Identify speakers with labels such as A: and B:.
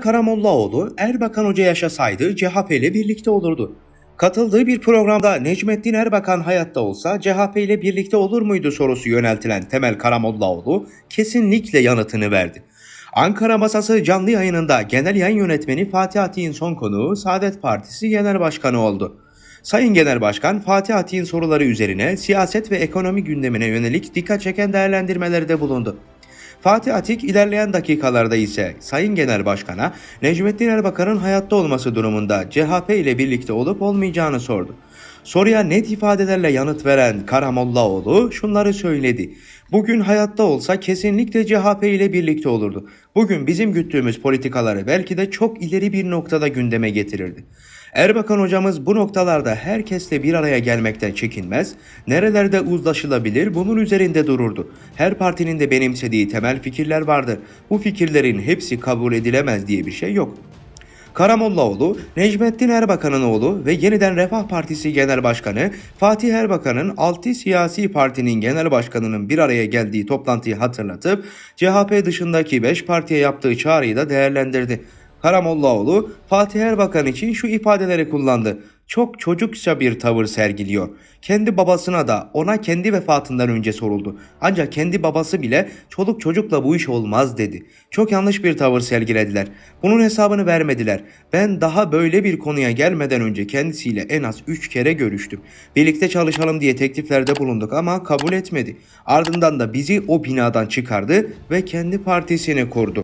A: Karamollaoğlu Erbakan Hoca yaşasaydı CHP ile birlikte olurdu. Katıldığı bir programda Necmettin Erbakan hayatta olsa CHP ile birlikte olur muydu sorusu yöneltilen Temel Karamollaoğlu kesinlikle yanıtını verdi. Ankara Masası canlı yayınında genel yayın yönetmeni Fatih Atik'in son konuğu Saadet Partisi Genel Başkanı oldu. Sayın Genel Başkan Fatih Atik'in soruları üzerine siyaset ve ekonomi gündemine yönelik dikkat çeken değerlendirmelerde bulundu. Fatih Atik ilerleyen dakikalarda ise Sayın Genel Başkan'a Necmettin Erbakan'ın hayatta olması durumunda CHP ile birlikte olup olmayacağını sordu. Soruya net ifadelerle yanıt veren Karamollaoğlu şunları söyledi. Bugün hayatta olsa kesinlikle CHP ile birlikte olurdu. Bugün bizim güttüğümüz politikaları belki de çok ileri bir noktada gündeme getirirdi. Erbakan hocamız bu noktalarda herkesle bir araya gelmekten çekinmez, nerelerde uzlaşılabilir bunun üzerinde dururdu. Her partinin de benimsediği temel fikirler vardır. Bu fikirlerin hepsi kabul edilemez diye bir şey yok. Karamollaoğlu, Necmettin Erbakan'ın oğlu ve yeniden Refah Partisi Genel Başkanı Fatih Erbakan'ın 6 siyasi partinin genel başkanının bir araya geldiği toplantıyı hatırlatıp CHP dışındaki 5 partiye yaptığı çağrıyı da değerlendirdi. Karamollaoğlu Fatih Erbakan için şu ifadeleri kullandı. Çok çocukça bir tavır sergiliyor. Kendi babasına da ona kendi vefatından önce soruldu. Ancak kendi babası bile çoluk çocukla bu iş olmaz dedi. Çok yanlış bir tavır sergilediler. Bunun hesabını vermediler. Ben daha böyle bir konuya gelmeden önce kendisiyle en az 3 kere görüştüm. Birlikte çalışalım diye tekliflerde bulunduk ama kabul etmedi. Ardından da bizi o binadan çıkardı ve kendi partisini kurdu.